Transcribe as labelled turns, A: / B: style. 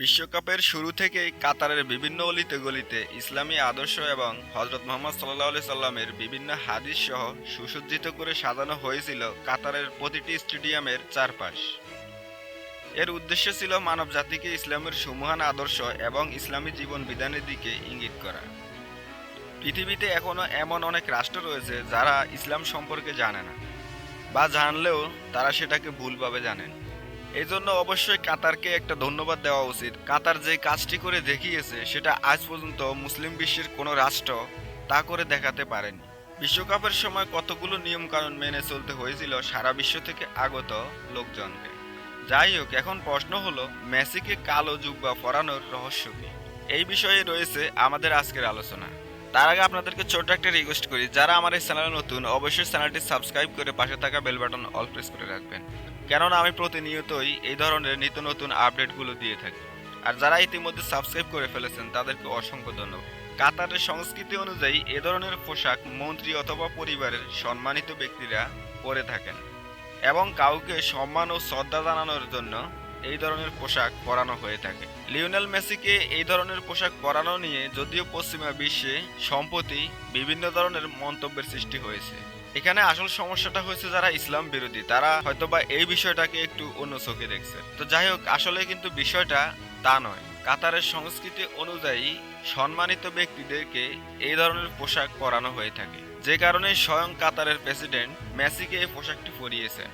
A: বিশ্বকাপের শুরু থেকেই কাতারের বিভিন্ন অলিতে গলিতে ইসলামী আদর্শ এবং হজরত মোহাম্মদ সাল্লাহ সাল্লামের বিভিন্ন হাদিস সহ সুসজ্জিত করে সাজানো হয়েছিল কাতারের প্রতিটি স্টেডিয়ামের চারপাশ। এর উদ্দেশ্য ছিল মানব জাতিকে ইসলামের সুমহান আদর্শ এবং ইসলামী জীবন বিধানের দিকে ইঙ্গিত করা। পৃথিবীতে এখনও এমন অনেক রাষ্ট্র রয়েছে যারা ইসলাম সম্পর্কে জানে না বা জানলেও তারা সেটাকে ভুলভাবে জানেন। এই জন্য অবশ্যই কাতারকে একটা ধন্যবাদ দেওয়া উচিত। কাতার যে কাজটি করে দেখিয়েছে, সেটা আজ পর্যন্ত মুসলিম বিশ্বের কোনো রাষ্ট্র তা করে দেখাতে পারেনি। বিশ্বকাপের সময় কতগুলো নিয়মকানুন মেনে চলতে হয়েছিল, সারা বিশ্ব থেকে আগত লোকজনকে। যাই হোক, এখন প্রশ্ন হলো, মেসিকে কালো জুব্বা পরানোর রহস্য কি? এই বিষয়ে রয়েছে আমাদের আজকের আলোচনা। তার আগে আপনাদেরকে ছোট একটা রিকোয়েস্ট করি, যারা আমার এই চ্যানেলে নতুন, অবশ্যই চ্যানেলটি সাবস্ক্রাইব করে পাশে থাকা বেল বাটন অল প্রেস করে রাখবেন। কেননা আমি প্রতিনিয়তই এই ধরনের নিত্য নতুন আপডেটগুলো দিয়ে থাকি। আর যারা ইতিমধ্যে সাবস্ক্রাইব করে ফেলেছেন, তাদেরকে অসংখ্য ধন্যবাদ। কাতারের সংস্কৃতি অনুযায়ী এ ধরনের পোশাক মন্ত্রী অথবা পরিবারের সম্মানিত ব্যক্তিরা পরে থাকেন। এবং কাউকে সম্মান ও শ্রদ্ধা জানানোর জন্য এই ধরনের পোশাক পরানো হয়ে থাকে। লিওনেল মেসিকে এই ধরনের পোশাক পরানো নিয়ে যদিও পশ্চিমা বিশ্বে সম্প্রতি বিভিন্ন ধরনের মন্তব্যের সৃষ্টি হয়েছে। এখানে আসল সমস্যাটা হয়েছে যারা ইসলাম বিরোধী, তারা হয়তোবা এই বিষয়টাকে একটু অন্য চোখে দেখছে। তো যাই হোক, আসলে কিন্তু বিষয়টা তা নয়। কাতারের সংস্কৃতি অনুযায়ী সম্মানিত ব্যক্তিদেরকে এই ধরনের পোশাক পরানো হয়ে থাকে। যে কারণে স্বয়ং কাতারের প্রেসিডেন্ট মেসিকে এই পোশাকটি পরিয়েছেন।